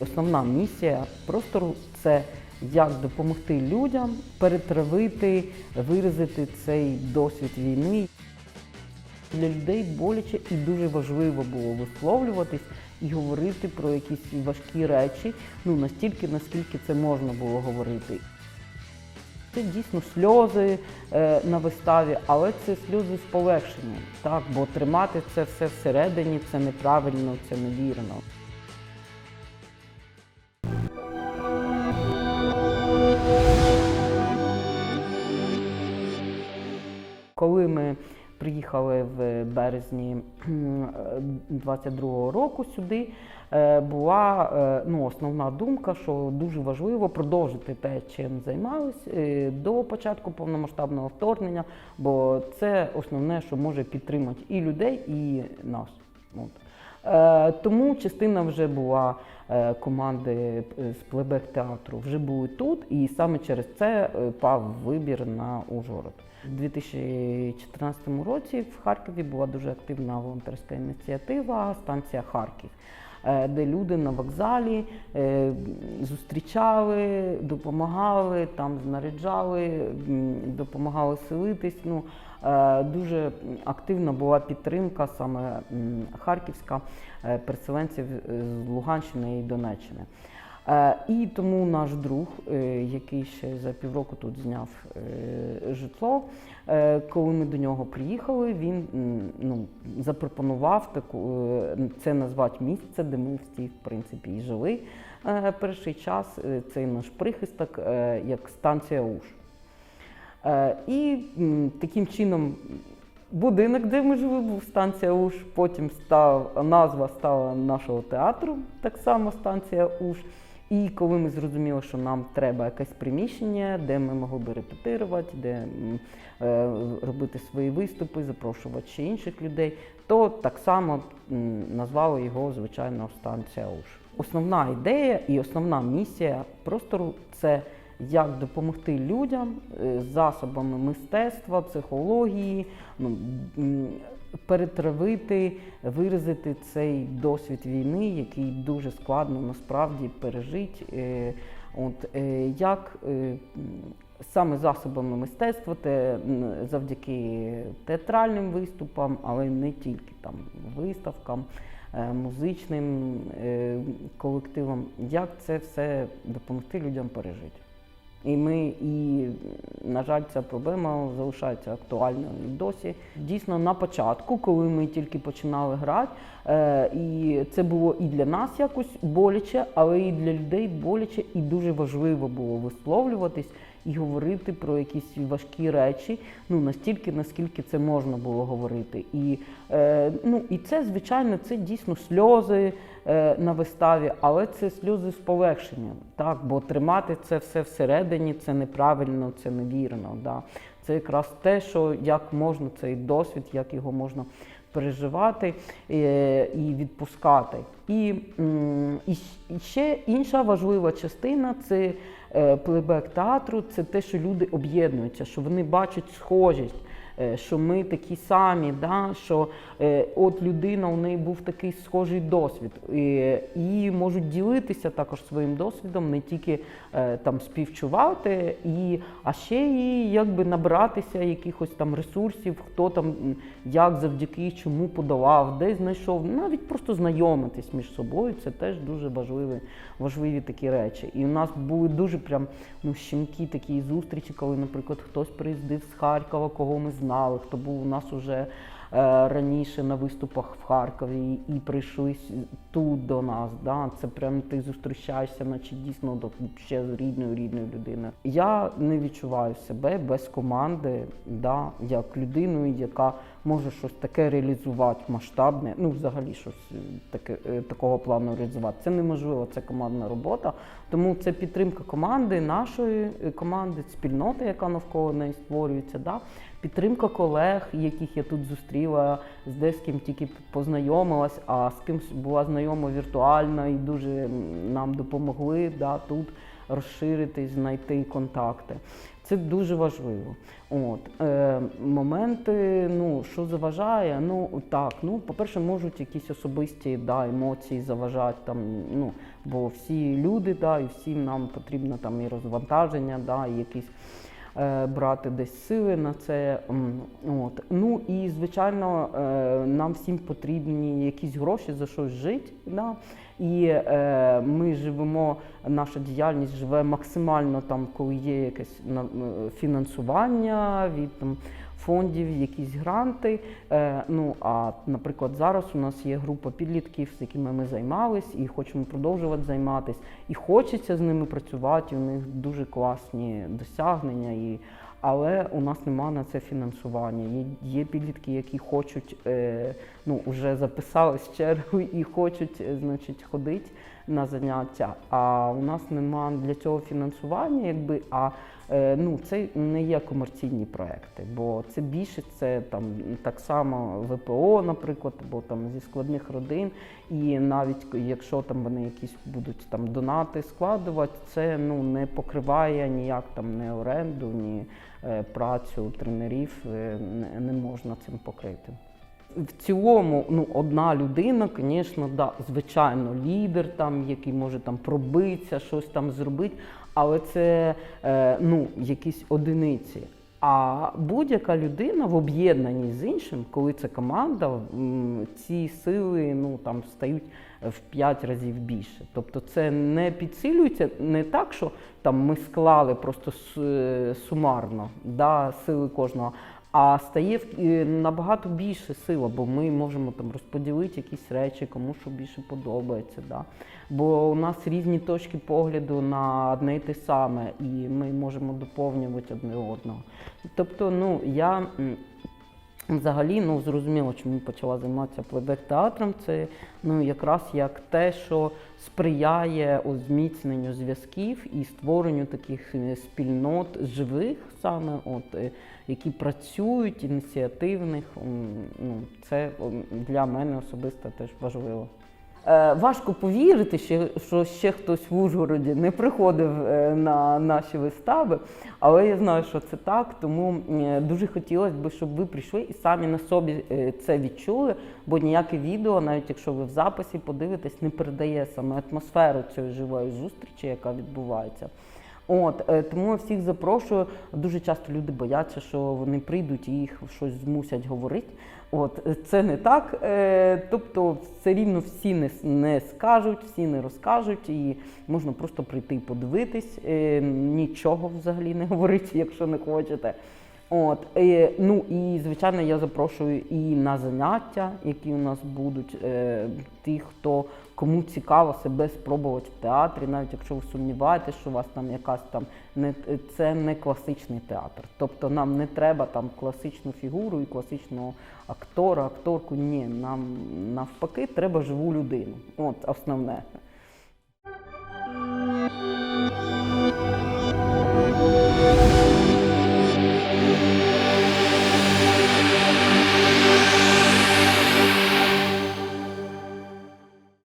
Основна місія простору це як допомогти людям перетравити, виразити цей досвід війни. Для людей боляче і дуже важливо було висловлюватись і говорити про якісь важкі речі, ну настільки, наскільки це можна було говорити. Це дійсно сльози е, на виставі, але це сльози з полегшенням, так, бо тримати це все всередині це неправильно, це невірно. Коли ми приїхали в березні 22-го року сюди, е, була е, ну, основна думка, що дуже важливо продовжити те, чим займались е, до початку повномасштабного вторгнення, бо це основне, що може підтримати і людей, і нас. От. Е, Тому частина вже була е, команди е, з плебек театру вже були тут, і саме через це пав вибір на Ужгород. У 2014 році в Харкові була дуже активна волонтерська ініціатива Станція Харків, де люди на вокзалі е, зустрічали, допомагали, там знаряджали, допомагали селитись. Ну, е, дуже активна була підтримка саме харківська е, переселенців з Луганщини і Донеччини. Е, І тому наш друг, е, який ще за півроку тут зняв е, житло, коли ми до нього приїхали, він ну, запропонував таку це назвати місце, де ми всі в принципі і жили перший час. Цей наш прихисток як станція УШ. І таким чином будинок, де ми жили, був станція УШ. Потім став назва стала нашого театру, так само станція УШ. І коли ми зрозуміли, що нам треба якесь приміщення, де ми могли би репетирувати, де е, робити свої виступи, запрошувати ще інших людей, то так само назвали його, звичайно, станція УШ. Основна ідея і основна місія простору це як допомогти людям е, засобами мистецтва, психології, ну, перетравити, виразити цей досвід війни, який дуже складно насправді пережити. Е, От, е, як е, саме засобами мистецтва, те, завдяки театральним виступам, але не тільки там виставкам, музичним колективам, як це все допомогти людям пережити. І ми, і, на жаль, ця проблема залишається актуальною і досі. Дійсно, на початку, коли ми тільки починали грати, е, і це було і для нас якось боляче, але і для людей боляче, і дуже важливо було висловлюватись і говорити про якісь важкі речі, ну настільки, наскільки це можна було говорити. І, е, ну, і це, звичайно, це дійсно сльози е, на виставі, але це сльози з полегшенням, так, бо тримати це все всередині це неправильно, це невірно. Да. Це якраз те, що як можна цей досвід, як його можна переживати е, і відпускати. І, і ще інша важлива частина це плейбек театру, це те, що люди об'єднуються, що вони бачать схожість. Е, Що ми такі самі, да? що е, от людина у неї був такий схожий досвід, і, і можуть ділитися також своїм досвідом, не тільки е, там співчувати, і, а ще і якби набратися якихось там ресурсів, хто там як завдяки чому подолав, де знайшов, навіть просто знайомитись між собою. Це теж дуже важливі, важливі такі речі. І у нас були дуже прям ну, щемкі такі зустрічі, коли, наприклад, хтось приїздив з Харкова, кого ми знали, хто був у нас уже. е, Раніше на виступах в Харкові і прийшли тут до нас. Да? Це прям ти зустрічаєшся, наче дійсно до ще з рідною рідною людиною. Я не відчуваю себе без команди, да? як людиною, яка може щось таке реалізувати масштабне, ну взагалі щось е, таке е, такого плану реалізувати. Це неможливо, це командна робота. Тому це підтримка команди, нашої е, команди, спільноти, яка навколо неї створюється. Да? Підтримка колег, яких я тут зустріла, з деяким тільки познайомилась, а з кимсь була знайома віртуально і дуже нам допомогли да, тут розширитись, знайти контакти. Це дуже важливо. От е, моменти, ну що заважає, ну так, ну по-перше, можуть якісь особисті да, емоції заважати там. Ну бо всі люди, да, і всім нам потрібно там і розвантаження, да, і якісь брати десь сили на це. От. Ну і звичайно, е, нам всім потрібні якісь гроші за щось жити. Да? І е, ми живемо, наша діяльність живе максимально там, коли є якесь на- е, фінансування від там, фондів, якісь гранти. Е, ну а наприклад, зараз у нас є група підлітків, з якими ми займались і хочемо продовжувати займатися. І хочеться з ними працювати. У них дуже класні досягнення. І але у нас немає на це фінансування. Є, є підлітки, які хочуть, е, ну вже записались чергу і хочуть, е, значить, ходити на заняття. А у нас немає для цього фінансування, якби а е, ну це не є комерційні проекти, бо це більше це там так само ВПО, наприклад, або там зі складних родин. І навіть якщо там вони якісь будуть там донати складувати, це ну не покриває ніяк там не оренду, ні е, працю тренерів, е, не можна цим покрити. В цілому, ну, одна людина, звісно, да, звичайно, лідер, там, який може там пробитися, щось там зробити, але це е, ну, якісь одиниці. А будь-яка людина в об'єднанні з іншим, коли це команда, ці сили ну, там, стають в 5 разів більше. Тобто це не підсилюється не так, що там, ми склали просто с- сумарно да, сили кожного, а стає е, набагато більше сила, бо ми можемо там розподілити якісь речі, кому що більше подобається. Да? Бо у нас різні точки погляду на одне й те саме, і ми можемо доповнювати одне одного. Тобто, ну я. Взагалі, ну зрозуміло, чому почала займатися плейбек-театром. Це ну якраз як те, що сприяє зміцненню зв'язків і створенню таких е, спільнот живих, саме от е, які працюють, ініціативних. Ну це для мене особисто теж важливо. Е, Важко повірити, що, ще хтось в Ужгороді не приходив е, на наші вистави, але я знаю, що це так. Тому дуже хотілося б, щоб ви прийшли і самі на собі е, це відчули, бо ніяке відео, навіть якщо ви в записі подивитесь, не передає саме атмосферу цієї живої зустрічі, яка відбувається. От е, тому я всіх запрошую. Дуже часто люди бояться, що вони прийдуть і їх щось змусять говорити. От е, це не так. Е, тобто, все рівно всі не, не скажуть, всі не розкажуть, і можна просто прийти і подивитись. Нічого взагалі не говорити, якщо не хочете. От, е, ну і звичайно, я запрошую і на заняття, які у нас будуть. Е, ті, хто кому цікаво себе спробувати в театрі, навіть якщо ви сумніваєтесь, що у вас там якась там не це не класичний театр. Тобто нам не треба там класичну фігуру і класичного актора, акторку. Ні, нам навпаки треба живу людину. От основне.